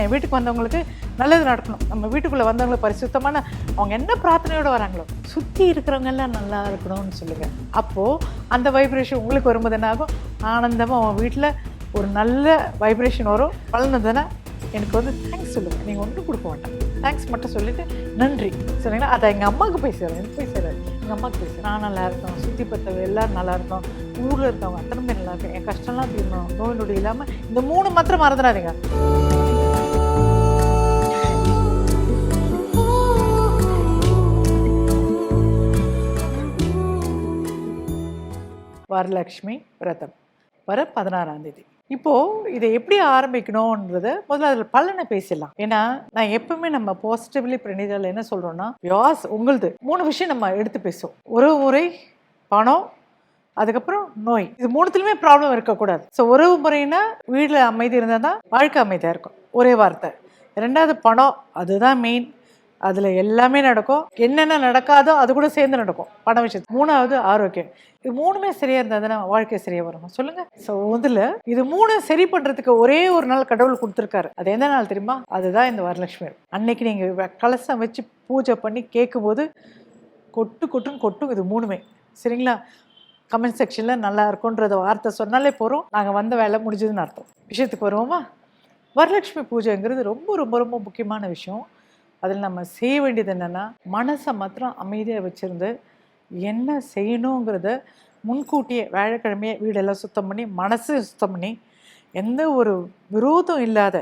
என் வீட்டுக்கு வந்தவங்களுக்கு நல்லது நடக்கணும். நம்ம வீட்டுக்குள்ளே வந்தவங்களை பரிசுத்தமான அவங்க என்ன பிரார்த்தனையோடு வராங்களோ சுற்றி இருக்கிறவங்க எல்லாம் நல்லா இருக்கணும்னு சொல்லுங்கள் அப்போது அந்த வைப்ரேஷன் உங்களுக்கு வரும்போது என்ன ஆகும்? ஆனந்தமாக அவன் வீட்டில் ஒரு நல்ல வைப்ரேஷன் வரும். வளர்ந்ததுன்னா எனக்கு வந்து தேங்க்ஸ் சொல்லுங்கள் நீங்கள் ஒன்றும் கொடுக்க மாட்டேன் தேங்க்ஸ் மட்டும் சொல்லிவிட்டு நன்றி. சரிங்களா? அதை எங்கள் அம்மாவுக்கு போய் சேரும். எனக்கு போய் சேராது. எங்கள் அம்மாவுக்கு போய் சேரும். நான் நல்லா இருக்கோம் சுற்றி பத்தவங்க எல்லோரும் நல்லா இருக்கணும். ஊரில் இருக்கவங்க அத்தனை பேர் நல்லா இருக்கும் என் கஷ்டம்லாம் தீரணும். நோய் நொடி இல்லாமல் இந்த மூணு மாத்திரம் மறந்துடாதீங்க. வரலக்ஷ்மி விரதம். வர பதினாறாம் தேதி. இப்போது இதை எப்படி ஆரம்பிக்கணும்ன்றத முதல்ல அதில் பலனை பேசிடலாம். ஏன்னா நான் எப்பவுமே நம்ம பாசிட்டிவ்லி பிரணிதால என்ன சொல்கிறோன்னா யாஸ் உங்களுது. மூணு விஷயம் நம்ம எடுத்து பேசுவோம். உறவு முறை பணம் அதுக்கப்புறம் நோய். இது மூணுத்துலையுமே ப்ராப்ளம் இருக்கக்கூடாது. ஸோ உறவு முறைன்னா வீட்டில் அமைதி இருந்தால் தான் வாழ்க்கை அமைதியாக இருக்கும். ஒரே வார்த்தை. ரெண்டாவது பணம் அதுதான் மெயின் அதில் எல்லாமே நடக்கும். என்னென்ன நடக்காதோ அது கூட சேர்ந்து நடக்கும். பண விஷயத்து மூணாவது ஆரோக்கியம். இது மூணுமே சரியாக இருந்தால் தானே வாழ்க்கை சரியாக வரும்? சொல்லுங்கள் ஸோ முதல்ல இது மூணு சரி பண்ணுறதுக்கு ஒரே ஒரு நாள் கடவுள் கொடுத்துருக்காரு. அது எந்த நாள் தெரியுமா? அதுதான் இந்த வரலட்சுமி அன்னைக்கு நீங்கள் கலசம் வச்சு பூஜை பண்ணி கேட்கும்போது கொட்டு கொட்டுன்னு கொட்டும் இது மூணுமே. சரிங்களா? கமெண்ட் செக்ஷனில் நல்லா இருக்குன்றத வார்த்தை சொன்னாலே போகிறோம் நாங்கள் வந்த வேலை முடிஞ்சதுன்னு அர்த்தம். விஷயத்துக்கு வருவோமா? வரலட்சுமி பூஜைங்கிறது ரொம்ப ரொம்ப ரொம்ப முக்கியமான விஷயம். அதில் நம்ம செய்ய வேண்டியது என்னென்னா மனசை மாத்திரம் அமைதியாக வச்சுருந்து என்ன செய்யணுங்கிறத முன்கூட்டியே வியாழக்கிழமையே வீடெல்லாம் சுத்தம் பண்ணி மனசு சுத்தம் பண்ணி எந்த ஒரு விரோதம் இல்லாத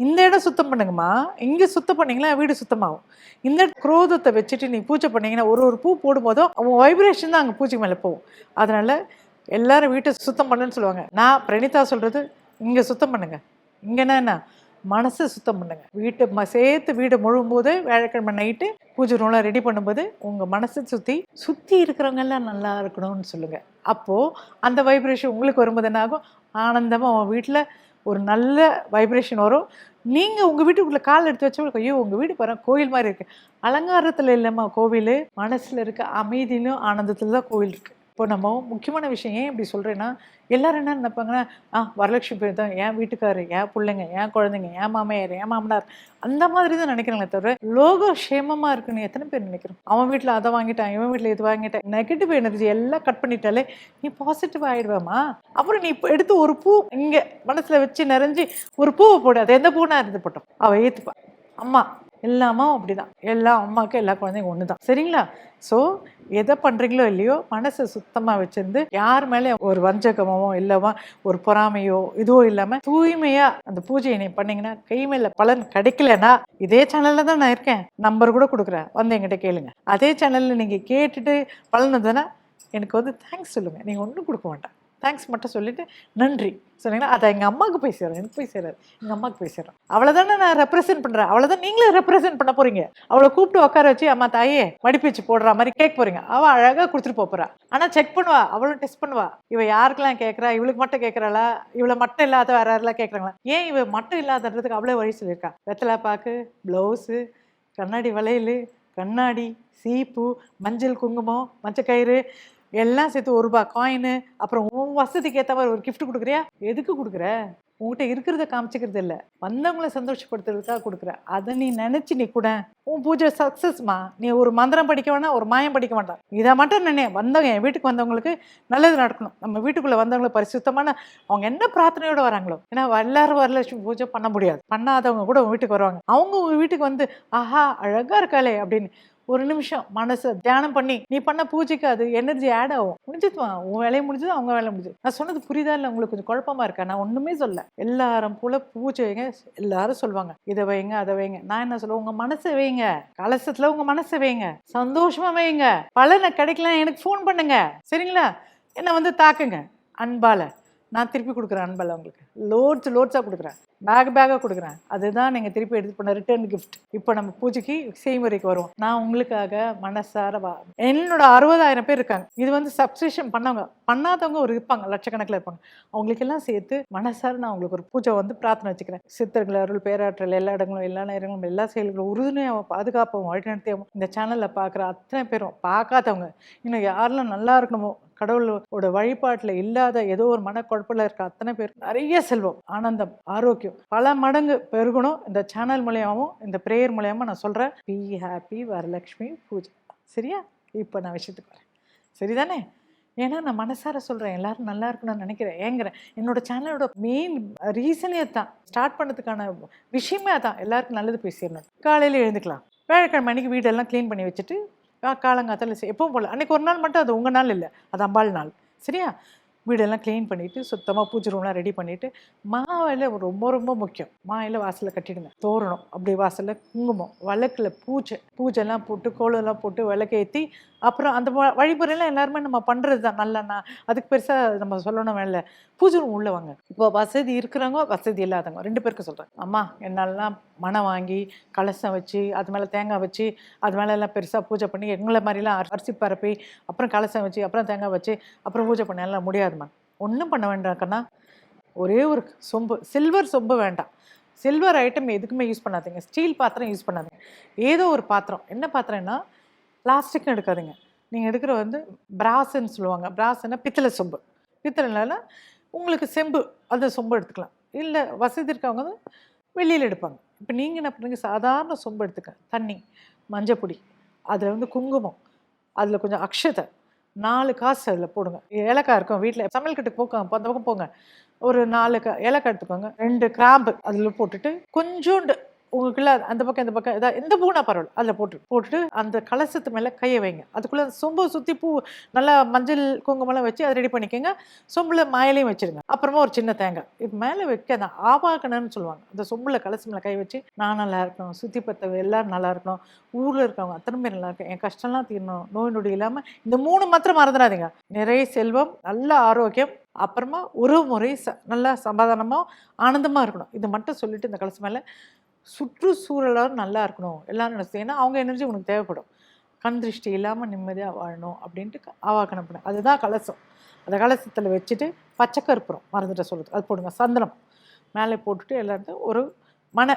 இந்த இடம் சுத்தம் பண்ணுங்கம்மா இங்கே சுத்தம் பண்ணிங்களா வீடு சுத்தமாகும். இந்த குரோதத்தை வச்சுட்டு நீ பூஜை பண்ணிங்கன்னா ஒரு ஒரு பூ போடும்போதும் அவன் வைப்ரேஷன் தான் அங்கே பூஜை மேலே போகும். அதனால் எல்லாரும் வீட்டை சுத்தம் பண்ணுன்னு சொல்லுவாங்க. நான் பிரணிதா சொல்கிறது இங்கே சுத்தம் பண்ணுங்கள் இங்கேனா என்ன? மனசை சுத்தம் பண்ணுங்கள் வீட்டை சேர்த்து வீடு முழுவும் போது வியாழக்கிழமை நைட்டு பூஜை ரூம்லாம் ரெடி பண்ணும்போது உங்கள் மனசை சுற்றி சுற்றி இருக்கிறவங்க எல்லாம் நல்லா இருக்கணும்னு சொல்லுங்கள் அப்போது அந்த வைப்ரேஷன் உங்களுக்கு வரும்போது என்ன ஆகும்? ஆனந்தமாக உங்கள் வீட்டில் ஒரு நல்ல வைப்ரேஷன் வரும். நீங்கள் உங்கள் வீட்டுக்குள்ளே கால் எடுத்து வச்சவங்களுக்கு ஐயோ உங்கள் வீடு பாருங்க கோயில் மாதிரி இருக்குது அலங்காரத்தில் இல்லைம்மா கோவில். மனசில் இருக்க அமைதியிலும் ஆனந்தத்தில் தான் கோவில் இருக்குது இப்போ நம்ம முக்கியமான விஷயம் ஏன் இப்படி சொல்கிறேன்னா எல்லாரும் என்ன நினைப்பாங்கன்னா ஆ வரலட்சுமி பேர் தான் என் வீட்டுக்காரர் என் பிள்ளைங்க என் குழந்தைங்க என் மாமையார் என் மாமனார். அந்த மாதிரி தான் நினைக்கிறாங்களே தவிர லோக க்ஷேமமாக இருக்குன்னு எத்தனை பேர் நினைக்கிறோம்? அவன் வீட்டில் அதை வாங்கிட்டான் இவன் வீட்டில் இது வாங்கிட்டான் நெகட்டிவ் எனர்ஜி எல்லாம் கட் பண்ணிட்டாலே நீ பாசிட்டிவ் ஆகிடுவேம்மா அப்புறம் நீ இப்போ எடுத்து ஒரு பூ இங்கே மனசில் வச்சு நிறைஞ்சி ஒரு பூவை போடு அது எந்த பூனா இருந்து போட்டோம். அவள் ஏற்றுப்பா அம்மா எல்லாமே அப்படிதான். எல்லா அம்மாவுக்கும் எல்லா குழந்தைங்க ஒன்று தான் சரிங்களா? ஸோ எதை பண்ணுறீங்களோ இல்லையோ மனசை சுத்தமாக வச்சுருந்து யார் மேலே ஒரு வஞ்சகமோ இல்லவோ ஒரு பொறாமையோ இதுவோ இல்லாமல் தூய்மையாக அந்த பூஜையை நீ பண்ணீங்கன்னா கை மேல பலன் கிடைக்கலனா இதே சேனலில் தான் நான் இருக்கேன். நம்பர் கூட கொடுக்குறேன். வந்து எங்கிட்ட கேளுங்க. அதே சேனலில் நீங்கள் கேட்டுட்டு பலன் வந்ததுன்னா எனக்கு வந்து தேங்க்ஸ் சொல்லுங்கள் நீங்கள் ஒன்றும் கொடுக்க வேண்டாம். தேங்க்ஸ் மட்டும் சொல்லிவிட்டு நன்றி. சொன்னீங்கன்னா அதை எங்கள் அம்மாவுக்கு போய் சேரும் எனக்கு போய் சேராது. எங்கள் அம்மாவுக்கு போய் சேரும். அவளை தானே நான் ரெப்ரசென்ட் பண்ணுறேன் அவ்வளோதான் தான் நீங்களே ரெப்ரசென்ட் பண்ண போகிறீங்க அவளை கூப்பிட்டு உட்கார வச்சு அம்மா தாயே மடிப்பு வச்சு போடுற மாதிரி கேட்க போகிறீங்க அவள் அழகாக கொடுத்துட்டு போகிறா ஆனால் செக் பண்ணுவா. அவளும் டெஸ்ட் பண்ணுவா. இவள் யாருக்கெல்லாம் கேட்குறா? இவளுக்கு மட்டும் கேட்குறாளா? இவளை மட்டும் இல்லாத வேற யாரெல்லாம் கேட்குறாங்களா? ஏன் இவள் மட்டும் இல்லாதன்றதுக்கு அவ்வளோ வழி சொல்லியிருக்கா. வெத்தலை பாக்கு ப்ளவுஸு கண்ணாடி வளையல் கண்ணாடி சீப்பு மஞ்சள் குங்குமம் மஞ்சக்கயிறு எல்லாம் சேர்த்து ஒரு ரூபாய் காயின் அப்புறம் உன் வசதிக்கு ஏற்ற மாதிரி ஒரு கிஃப்ட் கொடுக்குறியா? எதுக்கு கொடுக்குற? உங்ககிட்ட இருக்கிறத காமிச்சிக்கிறது இல்லை. வந்தவங்கள சந்தோஷப்படுத்துறதுக்காக கொடுக்குற. அதை நீ நினச்சி நீ கூட உன் பூஜை சக்ஸஸ்மா நீ ஒரு மந்திரம் படிக்க வேணாம் ஒரு மாயம் படிக்க வேண்டாம். இதை மட்டும் நினை வந்தவங்க என் வீட்டுக்கு வந்தவங்களுக்கு நல்லது நடக்கணும். நம்ம வீட்டுக்குள்ளே வந்தவங்களை பரிசுத்தமான அவங்க என்ன பிரார்த்தனையோடு வராங்களோ. ஏன்னா எல்லாரும் வரலட்சுமி பூஜை பண்ண முடியாது. பண்ணாதவங்க கூட உங்கள் வீட்டுக்கு வருவாங்க. அவங்க உங்கள் வீட்டுக்கு வந்து ஆஹா அழகாக இருக்காளே அப்படின்னு ஒரு நிமிஷம் மனசை தியானம் பண்ணி நீ பண்ண பூஜைக்கு அது எனர்ஜி ஆட் ஆகும். முடிஞ்சதுமா உன் வேலையை முடிஞ்சது அவங்க வேலை முடிஞ்சது. நான் சொன்னது புரியுதா இல்லை? உங்களுக்கு கொஞ்சம் குழப்பமா இருக்கா? நான் ஒண்ணுமே சொல்ல எல்லாரும் போல பூஜை வைங்க எல்லாரும் சொல்லுவாங்க இதை வைங்க அதை வைங்க. நான் என்ன சொல்லுவேன்? உங்க மனசை வைங்க. கலசத்துல உங்க மனசை வைங்க. சந்தோஷமா வைங்க. பலனை கிடைக்கலாம். எனக்கு ஃபோன் பண்ணுங்க. சரிங்களா? என்னை வந்து தாக்குங்க. அன்பால. நான் திருப்பி கொடுக்குறேன் அன்பல உங்களுக்கு. லோட்ஸ் லோட்ஸாக கொடுக்குறேன். பேக் பேக்காக கொடுக்குறேன். அதுதான் நீங்கள் திருப்பி எடுத்து பண்ண ரிட்டர்ன் கிஃப்ட் இப்போ நம்ம பூஜைக்கு செய்முறைக்கு வருவோம். நான் உங்களுக்காக மனசார வா. என்னோட அறுபதாயிரம் பேர் இருக்காங்க. இது வந்து சப்ஸ்கிரிப்ஷன் பண்ணவங்க. பண்ணாதவங்க ஒரு இருப்பாங்க. லட்சக்கணக்கில் இருப்பாங்க. அவங்களுக்கெல்லாம் சேர்த்து மனசார நான் உங்களுக்கு ஒரு பூஜை வந்து பிரார்த்தனை வச்சுக்கிறேன். சித்தர்கள் அருள் பேராற்றல் எல்லா இடங்களும் எல்லா நேரங்களும் எல்லா செயல்களும் உறுதுணையாகவும் பாதுகாப்பாகவும் வழிநடத்தியாகவும் இந்த சேனலில் பார்க்குற அத்தனை பேரும். பார்க்காதவங்க. இன்னும் யாரெல்லாம் நல்லா இருக்கணுமோ கடவுளோட வழிபாட்டில் இல்லாத ஏதோ ஒரு மனக்குழப்பில் இருக்க அத்தனை பேர் நிறைய செல்வம் ஆனந்தம் ஆரோக்கியம். பல மடங்கு பெருகணும். இந்த சேனல் மூலியமாகவும் இந்த ப்ரேயர் மூலியமாக நான் சொல்கிறேன் பி ஹாப்பி வரலக்ஷ்மி பூஜை. சரியா? இப்போ நான் விஷயத்துக்கு வரேன். சரிதானே? ஏன்னா நான் மனசார சொல்கிறேன் எல்லாரும் நல்லா இருக்கணும்னு நினைக்கிறேன். ஏங்குறேன். என்னோட சேனலோட மெயின் ரீசனே தான் ஸ்டார்ட் பண்ணதுக்கான விஷயமே அதான். எல்லாருக்கும் நல்லது பேசிடணும் காலையில் எழுந்துக்கலாம். வேலைக்கிழமை அன்னைக்கு வீடெல்லாம் க்ளீன் பண்ணி வச்சுட்டு காலங்காத்தால எப்பவும் போல். அன்னைக்கு ஒரு நாள் மட்டும் அது உங்கள் நாள் இல்லை அது அம்பாள் நாள். சரியா? வீடெல்லாம் க்ளீன் பண்ணிவிட்டு சுத்தமாக பூஜை ரூம்லாம் ரெடி பண்ணிவிட்டு மாவில ரொம்ப ரொம்ப முக்கியம். மாவில வாசலில் கட்டிடுங்க. தோரணம் அப்படி வாசலில் குங்குமம் விளக்குல பூஜை. பூஜைலாம் போட்டு கோலம்லாம் போட்டு விளக்கேற்றி அப்புறம் அந்த வழிமுறையெல்லாம் எல்லாருமே நம்ம பண்ணுறது தான் நல்லண்ணா அதுக்கு பெருசாக நம்ம சொல்லணும் வேலை பூஜை ரூம் உள்ளே வாங்க. இப்போ வசதி இருக்கிறவங்க வசதி இல்லாதவங்க. ரெண்டு பேருக்கு சொல்கிறேன் அம்மா என்னாலலாம் மனம் வாங்கி கலசம் வச்சு அது மேலே தேங்காய் வச்சு அது மேலே எல்லாம் பெருசாக பூஜை பண்ணி எங்களை மாதிரிலாம் அரிசி பரப்பி அப்புறம் கலசம் வச்சு அப்புறம் தேங்காய் வச்சு அப்புறம் பூஜை பண்ண எல்லாம் முடியாதும்மா ஒன்றும் பண்ண வேண்டாம் கண்ணா. ஒரே ஒரு சொம்பு சில்வர் சொம்பு வேண்டாம். சில்வர் ஐட்டம் எதுக்குமே யூஸ் பண்ணாதீங்க. ஸ்டீல் பாத்திரம் யூஸ் பண்ணாதீங்க. ஏதோ ஒரு பாத்திரம். என்ன பாத்திரம்னா பிளாஸ்டிக்னு எடுக்காதீங்க. நீங்கள் எடுக்கிற வந்து பிராஸ்ன்னு சொல்லுவாங்க. பிராஸ்ன்னா பித்தளை சொம்பு. பித்தளைனால உங்களுக்கு செம்பு அந்த சொம்பு எடுத்துக்கலாம். இல்லை வசதி இருக்கவங்க வந்து வெளியில் எடுப்பாங்க. இப்போ நீங்கள் என்ன பண்ணுறீங்க சாதாரண சொம்பு எடுத்துக்க. தண்ணி மஞ்சப்பொடி அதில் வந்து குங்குமம் அதில் கொஞ்சம் அக்ஷதை நாலு காசு அதில் போடுங்க. ஏலக்காய் இருக்கும் வீட்டில் சமையல் கட்டுக்கு போங்க அந்த பக்கம் போங்க. ஒரு நாலு க ஏலக்காய் எடுத்துக்கோங்க. ரெண்டு கிராம்பு அதில் போட்டுட்டு கொஞ்சோண்டு உங்களுக்குள்ள அந்த பக்கம் இந்த பக்கம் ஏதாவது எந்த பூனா பரவாயில்ல அதில் போட்டு போட்டுட்டு அந்த கலசத்து மேலே கையை வைங்க. அதுக்குள்ளே சொம்பு சுற்றி பூ நல்லா மஞ்சள் குங்குமம்லாம் வச்சு அதை ரெடி பண்ணிக்கோங்க. சொம்பில் மாயிலையும் வச்சிருங்க. அப்புறமா ஒரு சின்ன தேங்காய். இது மேலே வைக்க அந்த ஆபாக்கணும்னு சொல்லுவாங்க. அந்த சொம்பில் கலசு மேலே கை வச்சு நான் நல்லா இருக்கணும் சுற்றி பத்த எல்லோரும் நல்லா இருக்கணும் ஊரில் இருக்கவங்க அத்தனை பேர் நல்லா இருக்கும் என் கஷ்டம்லாம் தீரணும் நோய் நொடி இல்லாமல் இந்த மூணு மாத்திரம் மறந்துடாதீங்க. நிறைய செல்வம் நல்ல ஆரோக்கியம் அப்புறமா ஒரு முறை ச நல்லா சமாதானமாக ஆனந்தமாக இருக்கணும். இது மட்டும் சொல்லிட்டு இந்த கலசு மேலே சுற்றுச்சூழலாக நல்லா இருக்கணும். எல்லாரும் நினைச்சு ஏன்னா அவங்க எனர்ஜி உனக்கு தேவைப்படும். கண் திருஷ்டி இல்லாமல் நிம்மதியாக வாழணும் அப்படின்ட்டு ஆவா ஆவாகனம் அதுதான் கலசம். அந்த கலசத்தில் வச்சுட்டு பச்சை கற்பூரம் மறந்துட்ட சொல்லுது அது போடுங்க. சந்தனம். மேலே போட்டுட்டு எல்லாத்தையும் ஒரு மனை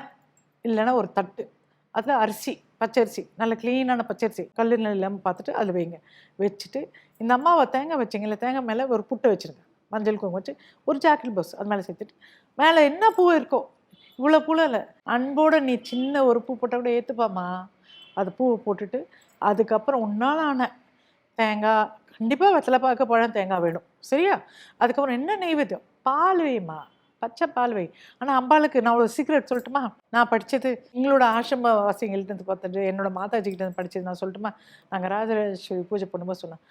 இல்லைன்னா ஒரு தட்டு. அதில் அரிசி பச்சரிசி. நல்ல க்ளீனான பச்சரிசி. கல்லு இல்லாமல் பார்த்துட்டு அதில் வைங்க. வச்சுட்டு இந்த அம்மாவை தேங்காய் வச்சிங்கல்ல தேங்காய் மேலே ஒரு புட்டை வச்சுருங்க. மஞ்சள் குங்குமம் வச்சு ஒரு ஜாக்கெட் பஸ் அது மேலே சேர்த்துட்டு மேலே என்ன பூ இருக்கோ இவ்வளோ புழல அன்போடு அன்போட நீ சின்ன ஒரு பூ போட்டால் கூட ஏற்றுப்பாம்மா அது பூவை போட்டுட்டு அதுக்கப்புறம் உன்னால் ஆன தேங்காய் கண்டிப்பாக வெத்தலை பார்க்க பழம் தேங்காய் வேணும். சரியா? அதுக்கப்புறம் என்ன நெய்வேத்தியம்? பால் வைம்மா. பச்சை பால் வை. ஆனால் அம்பாளுக்கு நான் ஒரு சீக்ரெட் சொல்லட்டுமா? நான் படித்தது எங்களோட ஆசிரம வாசிங்கள்ட்ட இருந்து பார்த்துட்டு என்னோட மாதாஜிக்கிட்டேருந்து படித்தது நான் சொல்லட்டுமா? நாங்கள் ராஜராஜேஸ்வரி பூஜை பண்ணும்போது சொன்னோம்.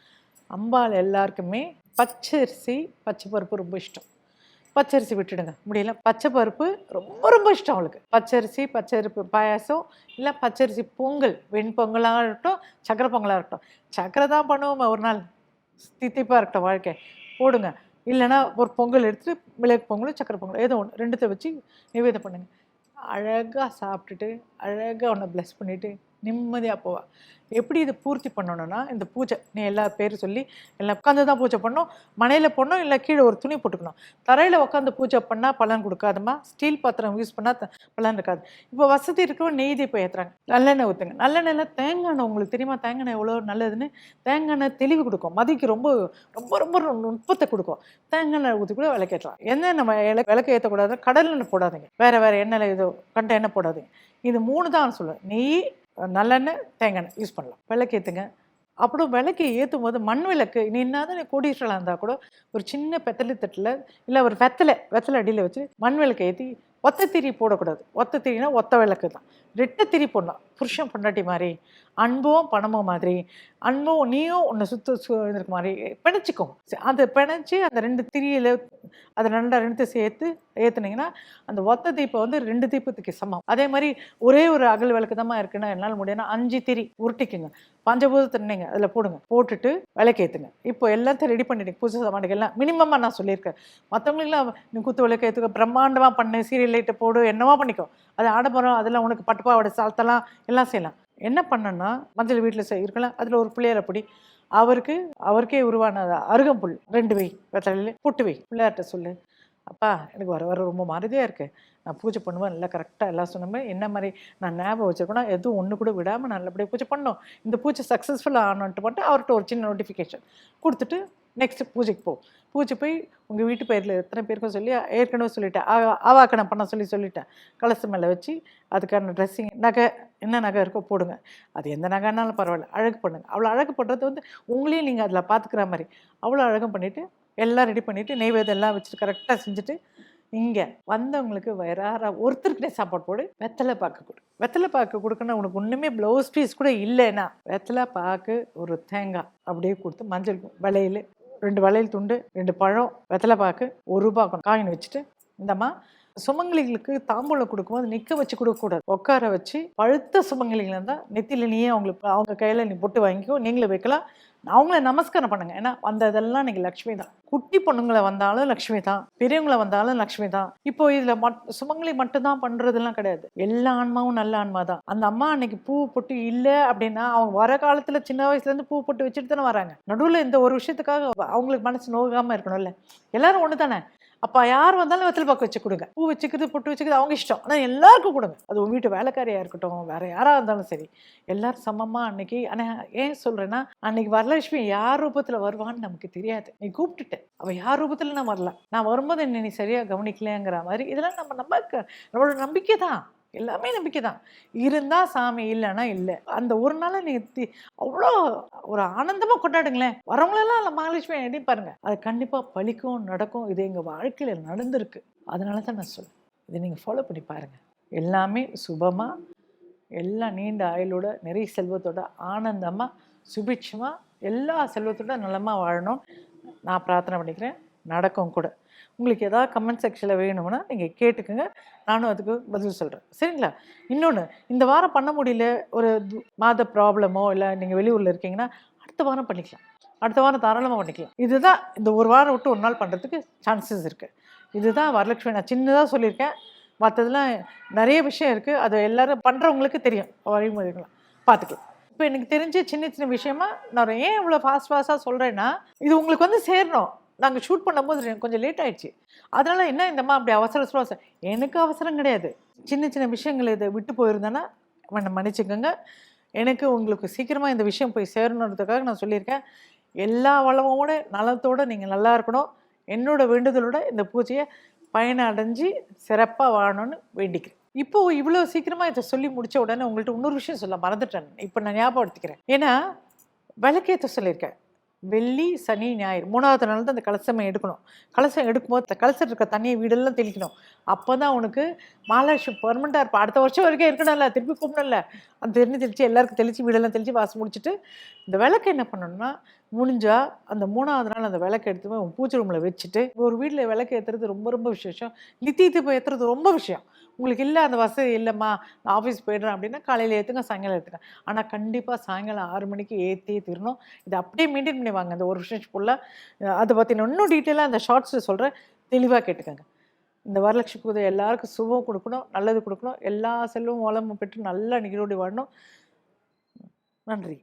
அம்பாள் எல்லாருக்குமே பச்சரிசி பச்சை பருப்பு ரொம்ப இஷ்டம். பச்சரிசி விட்டுடுங்க. முடியல? பச்சை பருப்பு ரொம்ப ரொம்ப இஷ்டம் அவளுக்கு. பச்சரிசி பச்சரிப்பு பாயாசம் இல்லை பச்சரிசி பொங்கல் வெண்பொங்கலாக இருக்கட்டும் சக்கரை பொங்கலாக இருக்கட்டும். சக்கரை தான் பண்ணுவோமே ஒரு நாள். தித்திப்பாக இருக்கட்டும் வாழ்க்கை. போடுங்க. இல்லைன்னா ஒரு பொங்கல் எடுத்துகிட்டு மிளகு பொங்கலும் சக்கரை பொங்கல் ஏதோ ஒன்று ரெண்டுத்தை வச்சு நிவேதம் பண்ணுங்கள் அழகாக சாப்பிட்டுட்டு அழகாக உன்னை ப்ளஸ் பண்ணிவிட்டு நிம்மதியாக போவா. எப்படி இதை பூர்த்தி பண்ணணும்னா இந்த பூஜை நீ எல்லா பேர் சொல்லி எல்லாம் உட்காந்து தான் பூஜை பண்ணோம் மனையில் போடணும் இல்லை கீழே ஒரு துணி போட்டுக்கணும். தரையில் உட்காந்து பூஜை பண்ணால் பலன் கொடுக்காதம்மா ஸ்டீல் பாத்திரம் யூஸ் பண்ணால் பலன் இருக்காது. இப்போ வசதி இருக்கவும் நெய் தீபம் ஏற்றுறாங்க நல்லெண்ணெய் ஊற்றுங்க நல்லெண்ணெயில் தேங்காய் எண்ணெய் உங்களுக்கு தெரியுமா? தேங்காய் எண்ணெய் எவ்வளோ நல்லதுன்னு? தேங்காய் எண்ணெய் தெளிவு கொடுக்கும். மதிக்கு ரொம்ப ரொம்ப ரொம்ப நுட்பத்தை கொடுக்கும். தேங்காய் எண்ணெய் ஊற்றி கூட விளக்கேற்றலாம் என்ன நம்ம விளக்கு ஏற்றக்கூடாது கடல் எண்ணெய் போடாதீங்க. வேறு வேறு எண்ணெயில் இது கண்ட எண்ணெய் போடாதீங்க. இது மூணு தான் சொல்லுவேன். நெய் நல்லெண்ணெய் தேங்காய் எண்ணெய் யூஸ் பண்ணலாம். விளக்கு ஏற்றுங்க அப்புறம் விளக்கு ஏற்றும் போது மண் விளக்கு நீ என்னதான் நீ கோடீஸ்வரலாக இருந்தால் கூட ஒரு சின்ன பெத்தலை தட்டில் இல்லை ஒரு வெத்தலை வெத்தலை அடியில் வச்சு மண் விளக்கு ஏற்றி ஒத்த திரி போடக்கூடாது. ஒத்த திரினா ஒத்த விளக்கு தான் ரெட்டை திரி போடலாம் புருஷன் பொண்டாட்டி மாதிரி அன்பும் பணமும் மாதிரி அன்பும் நீயும் உன்னை சுத்த சு இருக்க மாதிரி பிணைச்சிக்கும் அதை பிணைச்சி அந்த ரெண்டு திரியில் அதை ரெண்டா ரெண்டு சேர்த்து ஏற்றுனீங்கன்னா அந்த ஒத்த தீபம் வந்து ரெண்டு தீப்பத்துக்கு சமம். அதே மாதிரி ஒரே ஒரு அகல் விளக்கு தான் இருக்குன்னா என்னால் முடியும்னா அஞ்சு திரி உருட்டிக்குங்க. பஞ்சபூத தின்னைங்க அதில் போடுங்க. போட்டுட்டு விளக்கேற்றுங்க இப்போ எல்லாத்தையும் ரெடி பண்ணிடுங்க பூஜை சாமானுக்கு எல்லாம் மினிமமாக நான் சொல்லியிருக்கேன். மற்றவங்களுக்குலாம் நீ குத்து விளக்கு ஏற்றுக்க பிரம்மாண்டமாக பண்ணு சீரியல் லைட்டை போடு என்னவோ பண்ணிக்கோ. அது ஆடம்பரம் அதெல்லாம் உனக்கு பட்டுப்பாவோட சால்த்தெல்லாம் எல்லாம் செய்யலாம். என்ன பண்ணனா மஞ்சள் வீட்டில் செய் இருக்கலாம். அதில் ஒரு பிள்ளையார பிடி. அவருக்கு அவருக்கே உருவான அருகம்புல். ரெண்டு வை வெத்தலையில் புட்டு வை. பிள்ளையார்கிட்ட சொல்லு. அப்பா எனக்கு வர வர ரொம்ப மறதியாக இருக்குது நான் பூஜை பண்ணுவேன் நல்லா கரெக்டாக எல்லாம் சொன்னமே. என்ன மாதிரி நான் ஞாபகம் வச்சுருக்கணும் எதுவும் ஒன்று கூட விடாமல் நல்லபடியாக பூஜை பண்ணோம் இந்த பூஜை சக்ஸஸ்ஃபுல்லாக ஆனோன்ட்டு மட்டும் அவர்கிட்ட ஒரு சின்ன நோட்டிஃபிகேஷன் கொடுத்துட்டு நெக்ஸ்ட் பூஜைக்கு போ. பூஜை போய் உங்கள் வீட்டு பேரில் எத்தனை பேருக்கும் சொல்லி ஏற்கனவே சொல்லிட்டேன். ஆ- ஆவாக்கணம் பண்ண சொல்லி சொல்லிட்டேன். கலசு மேலே வச்சு அதுக்கான ட்ரெஸ்ஸிங் நகை என்ன நகை இருக்கோ போடுங்க. அது எந்த நகைனாலும் பரவாயில்ல. அழகு பண்ணுங்கள் அவ்வளோ அழகு பண்ணுறது வந்து உங்களையும் நீங்கள் அதில் பார்த்துக்கிற மாதிரி. அவ்வளோ அழகும் பண்ணிவிட்டு எல்லாம் ரெடி பண்ணிவிட்டு நெய்வேதம் எல்லாம் வச்சுட்டு கரெக்டாக செஞ்சுட்டு இங்கே வந்தவங்களுக்கு வயிறார ஒருத்தருக்குனே சாப்பாடு போடு. வெத்தலை பாக்கு கொடு. வெத்தலை பாக்கு கொடுக்கணும் உனக்கு ஒன்றுமே ப்ளவுஸ் பீஸ் கூட இல்லைன்னா வெத்தலை பாக்கு ஒரு தேங்காய் அப்படியே கொடுத்து மஞ்சள் வளையல் ரெண்டு வளையல் துண்டு ரெண்டு பழம் வெத்தலை பாக்கு ஒரு ரூபா காயின் வச்சுட்டு இந்தம்மா சுமங்கலிகளுக்கு தாம்பூலம் கொடுக்கும்போது நிற்க வச்சு கொடுக்கக்கூடாது. உட்கார வச்சு பழுத்த சுமங்கலிகள் இருந்தால் நெத்தியில் நீயே அவங்களுக்கு அவங்க கையில் நீ பொட்டு வாங்கிக்கோ நீங்களே வைக்கலாம். அவங்கள நமஸ்காரம் பண்ணுங்க. ஏன்னா அந்த இதெல்லாம் இன்றைக்கி லக்ஷ்மி தான். குட்டி பொண்ணுங்களை வந்தாலும் லக்ஷ்மி தான். பெரியவங்களை வந்தாலும் லக்ஷ்மி தான். இப்போ இதுல மட் சுமங்கலி மட்டும்தான் பண்ணுறதுலாம் கிடையாது. எல்லா ஆன்மாவும் நல்ல ஆன்மா தான். அந்த அம்மா அன்னைக்கு பூ பொட்டு இல்லை அப்படின்னா அவங்க வர காலத்துல சின்ன வயசுல இருந்து பூ பொட்டு வச்சுட்டு தானே வராங்க. நடுவில் இந்த ஒரு விஷயத்துக்காக அவங்களுக்கு மனசு நோகாம இருக்கணும்ல. எல்லாரும் ஒன்று தானே. அப்போ யார் வந்தாலும் வெத்தல் பாக்கு வச்சு கொடுங்க. பூ வச்சுக்கிறது பொட்டு வச்சுக்கிறது அவங்க இஷ்டம். ஆனால் எல்லாருக்கும் கொடுங்க. அது உங்கள் வீட்டு வேலைக்காரியாக இருக்கட்டும் வேற யாராக இருந்தாலும் சரி. எல்லாரும் சமமாக அன்னைக்கு ஆனால் ஏன் சொல்கிறேன்னா அன்னைக்கு வரல மகாலட்சுமி யார் ரூபத்தில் வருவான்னு நமக்கு தெரியாது. நீ கூப்பிட்டுட்ட அவள் யார் ரூபத்தில் நான் வரல. நான் வரும்போது என்னை நீ சரியாக கவனிக்கலைங்கிற மாதிரி இதெல்லாம் நம்ம நம்ம நம்மளோட நம்பிக்கை தான். எல்லாமே நம்பிக்கை தான். இருந்தால் சாமி இல்லைன்னா இல்லை. அந்த ஒரு நாளை நீங்கள் அவ்வளோ ஒரு ஆனந்தமாக கொண்டாடுங்களேன். வரவங்களெல்லாம் இல்லை மகாலட்சுமி எண்ணி பாருங்கள் அது கண்டிப்பாக பழிக்கும் நடக்கும். இது எங்கள் வாழ்க்கையில் நடந்திருக்கு. அதனால தான் நான் சொல்லுவேன் இதை நீங்கள் ஃபாலோ பண்ணி பாருங்கள் எல்லாமே சுபமாக எல்லாம் நீண்ட ஆயுளோட நிறைய செல்வத்தோட ஆனந்தமாக சுபிட்சமாக எல்லா செல்வத்தோட நலமாக வாழணும். நான் பிரார்த்தனை பண்ணிக்கிறேன். நடக்கும் கூட. உங்களுக்கு ஏதாவது கமெண்ட் செக்ஷனில் வேணும்னா நீங்கள் கேட்டுக்கோங்க. நானும் அதுக்கு பதில் சொல்கிறேன் சரிங்களா? இன்னொன்று இந்த வாரம் பண்ண முடியல ஒரு மாத ப்ராப்ளமோ இல்லை நீங்கள் வெளியூரில் இருக்கீங்கன்னா அடுத்த வாரம் பண்ணிக்கலாம். அடுத்த வாரம் தாராளமாக பண்ணிக்கலாம். இதுதான் இந்த ஒரு வாரம் விட்டு ஒரு நாள் பண்ணுறதுக்கு சான்சஸ் இருக்குது இதுதான் வரலட்சுமி. நான் சின்னதாக சொல்லியிருக்கேன். மற்றதெல்லாம் நிறைய விஷயம் இருக்குது அது எல்லாரும் பண்ணுறவங்களுக்கு தெரியும். வழிமுறைகளாம் பார்த்துக்கலாம். இப்போ எனக்கு தெரிஞ்ச சின்ன சின்ன விஷயமா நான் ஏன் இவ்வளோ ஃபாஸ்ட் ஃபாஸ்ட்டாக சொல்கிறேன்னா இது உங்களுக்கு வந்து சேரணும். நாங்கள் ஷூட் பண்ணும்போது கொஞ்சம் லேட் ஆயிடுச்சு. அதனால் என்ன இந்தம்மா அப்படி அவசர அவசரம் எனக்கு அவசரம் கிடையாது. சின்ன சின்ன விஷயங்கள் இதை விட்டு போயிருந்தேன்னா என்னை மன்னிச்சுக்கோங்க. எனக்கு உங்களுக்கு சீக்கிரமாக இந்த விஷயம் போய் சேரணுன்றதுக்காக நான் சொல்லியிருக்கேன். எல்லா வளமோட நலத்தோட நீங்கள் நல்லா இருக்கணும். என்னோட வேண்டுதலோட இந்த பூஜையை பயனடைஞ்சு சிறப்பாக வாழணும்னு வேண்டிக்கிறேன். இப்போ இவ்வளோ சீக்கிரமாக இதை சொல்லி முடித்த உடனே உங்கள்கிட்ட இன்னொரு விஷயம் சொல்ல மறந்துட்டேன். இப்போ நான் ஞாபகப்படுத்திக்கிறேன். ஏன்னா விளக்கேற்ற சொல்லியிருக்கேன். வெள்ளி சனி ஞாயிறு மூணாவது நாள் தான் அந்த கலசமே எடுக்கணும். கலசம் எடுக்கும்போது கலசம் இருக்க தண்ணியை வீடெல்லாம் தெளிக்கணும். அப்போ தான் உனக்கு மகாலட்சுமி பெர்மனண்டாக இருப்பா. அடுத்த வருஷம் வரைக்கும் இருக்கணும்ல திருப்பி கூப்பிடணும்ல. அந்த தண்ணி தெளித்து எல்லாருக்கும் தெளித்து வீடெல்லாம் தெளித்து வாசம் முடிச்சுட்டு இந்த விளக்கு என்ன பண்ணணும்னா முடிஞ்சால் அந்த மூணாவது நாள் அந்த விளக்கு எடுத்து போய் பூஜை ரூமில் வச்சுட்டு ஒரு வீட்டில் விளக்கு ஏற்றுறது ரொம்ப ரொம்ப விசேஷம். நித்திய போய் ஏற்றுறது ரொம்ப விஷயம். உங்களுக்கு இல்லை அந்த வசதி இல்லைம்மா நான் ஆஃபீஸ் போயிடுறேன் அப்படின்னா காலையில் ஏற்றுங்க சாயங்காலம் ஏற்றுங்க ஆனால் கண்டிப்பாக சாயங்காலம் ஆறு மணிக்கு ஏற்றியே தீரணும். இதை அப்படியே மெயின்டைன் பண்ணிவாங்க அந்த ஒரு விஷயம் ஃபுல்லாக அதை பற்றி நான் இன்னும் டீட்டெயிலாக அந்த ஷார்ட்ஸில் சொல்கிறேன் தெளிவாக கேட்டுக்கோங்க. இந்த வரலட்சுமி பூஜை எல்லாருக்கும் சுபம் கொடுக்கணும் நல்லது கொடுக்கணும். எல்லா செல்வம் வளமும் பெற்று நல்ல நிகழ்வோடு வாழணும். நன்றி.